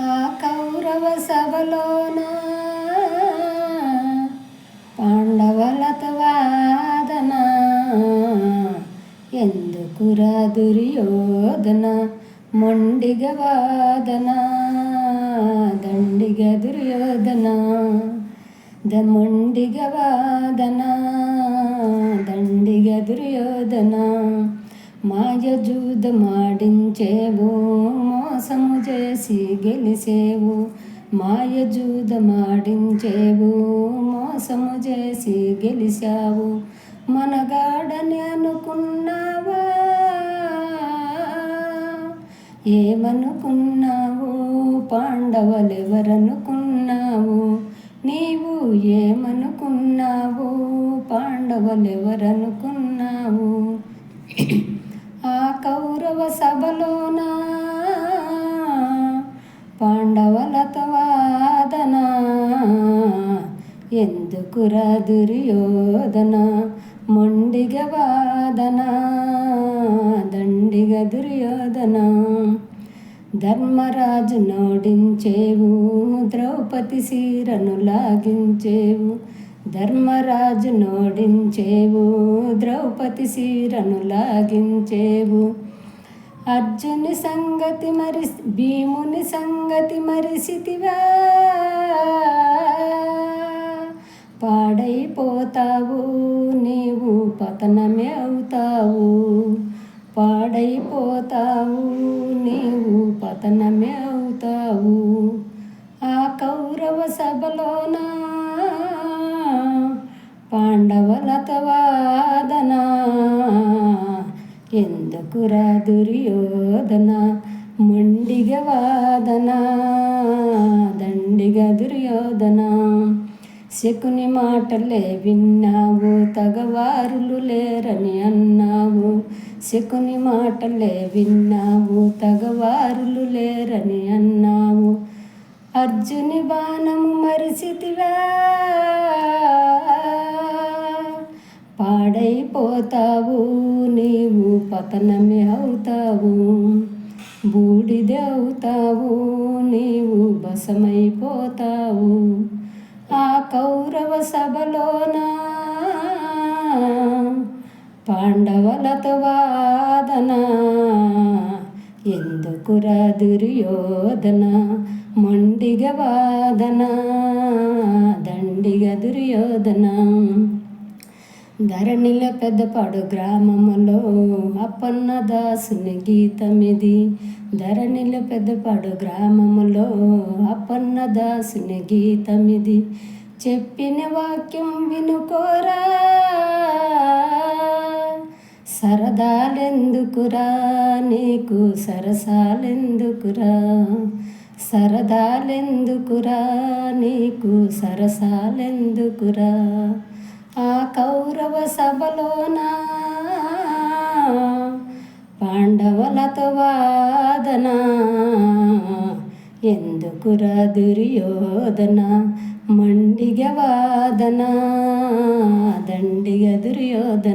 ఆ కౌరవ సభలోన పాండవలత వాదన. ఎందుకురా దుర్యోధన? మొండిగ వాదన. దండిగ దుర్యోధన. ద మొండిగ వాదన. దండిగ దుర్యోధన. మాయ జూదమాడించేవు మోసము చేసి గెలిసేవు మాయ జూదమాడించేవు మోసము చేసి గెలిచావు మనగాడని అనుకున్నావా? ఏమనుకున్నావు? పాండవలెవరనుకున్నావు? నీవు ఏమనుకున్నావు? పాండవలెవరనుకున్నావు? కౌరవ సభలోన పాండవలత వాదన. ఎందుకురా దుర్యోధన? మొండిగ వాదన. దండిగ దుర్యోధన. ధర్మరాజు నోడించేవు. ద్రౌపది సీరను లాగించేవు. ధర్మరాజు నోడించేవు ద్రౌపది సీరను లాగించేవు. అర్జుని సంగతి మరి భీముని సంగతి మరిసితివా? పాడైపోతావు నీవు పతనమే అవుతావు. పాడైపోతావు నీవు పతనమే అవుతావు. ఆ కౌరవ సభలోన పాండవలత వాదన ఎందుకురా దుర్యోధన? మొండిగ వాదన? దండిగ దుర్యోధన? శకుని మాటలే విన్నావు తగవారులు లేరని అన్నావు. శకుని మాటలే విన్నావు తగవారులు లేరని అన్నావు. అర్జుని బాణము మరిచితివా? పాడైపోతావు నీవు పతనమే అవుతావు. బూడిదే అవుతావు నీవు బసమైపోతావు ఆ కౌరవ సభలోన? పాండవలతో వాదన? ఎందుకురా దుర్యోధన? మొండిగ వాదన? దండిగ దుర్యోధన? ధరణిల పెద్దపాడు గ్రామములో అప్పన్న దాసుని గీతమిది. ధరణిల పెద్దపాడు గ్రామములో అప్పన్న దాసుని గీతమిది. చెప్పిన వాక్యం వినుకోరా. సరదాలెందుకురా? నీకు సరసాలెందుకురా? సరదాలెందుకురా? నీకు సరసాలెందుకురా? ఆ కౌరవ సభలోన పాండవలతో వాదన ఎందుకురా దుర్యోధన మండిగ వాదన దండిగ దుర్యోధన